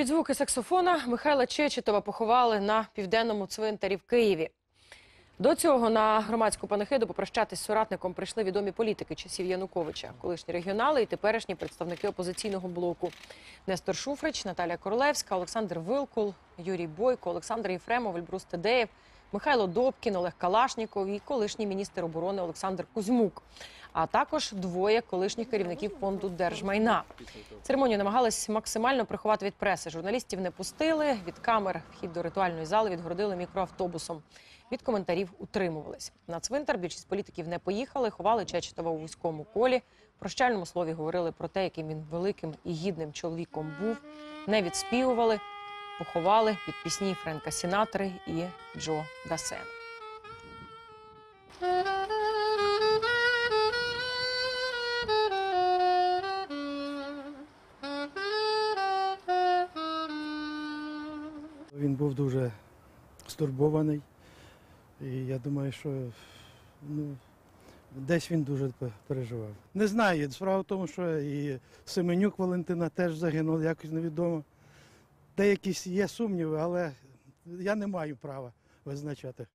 Під звуки саксофона Михайла Чечетова поховали на південному цвинтарі в Києві. До цього на громадську панихиду попрощатись з соратником прийшли відомі політики часів Януковича, колишні регіонали і теперішні представники опозиційного блоку. Нестор Шуфрич, Наталія Королевська, Олександр Вилкул, Юрій Бойко, Олександр Єфремов, Ельбрус Тедеєв, Михайло Добкін, Олег Калашніков і колишній міністр оборони Олександр Кузьмук, а також двоє колишніх керівників фонду держмайна. Церемонію намагались максимально приховати від преси. Журналістів не пустили. Від камер вхід до ритуальної зали відгородили мікроавтобусом. Від коментарів утримувались. На цвинтар більшість політиків не поїхали, ховали Чечетова у вузькому колі. В прощальному слові говорили про те, яким він великим і гідним чоловіком був. Не відспівували, поховали під пісні Френка Сінатри і Джо Дасена. Він був дуже стурбований. І я думаю, що ну, десь він дуже переживав. Не знаю, справа в тому, що і Семенюк Валентина теж загинув, якось невідомо. Деякі є сумніви, але я не маю права визначати.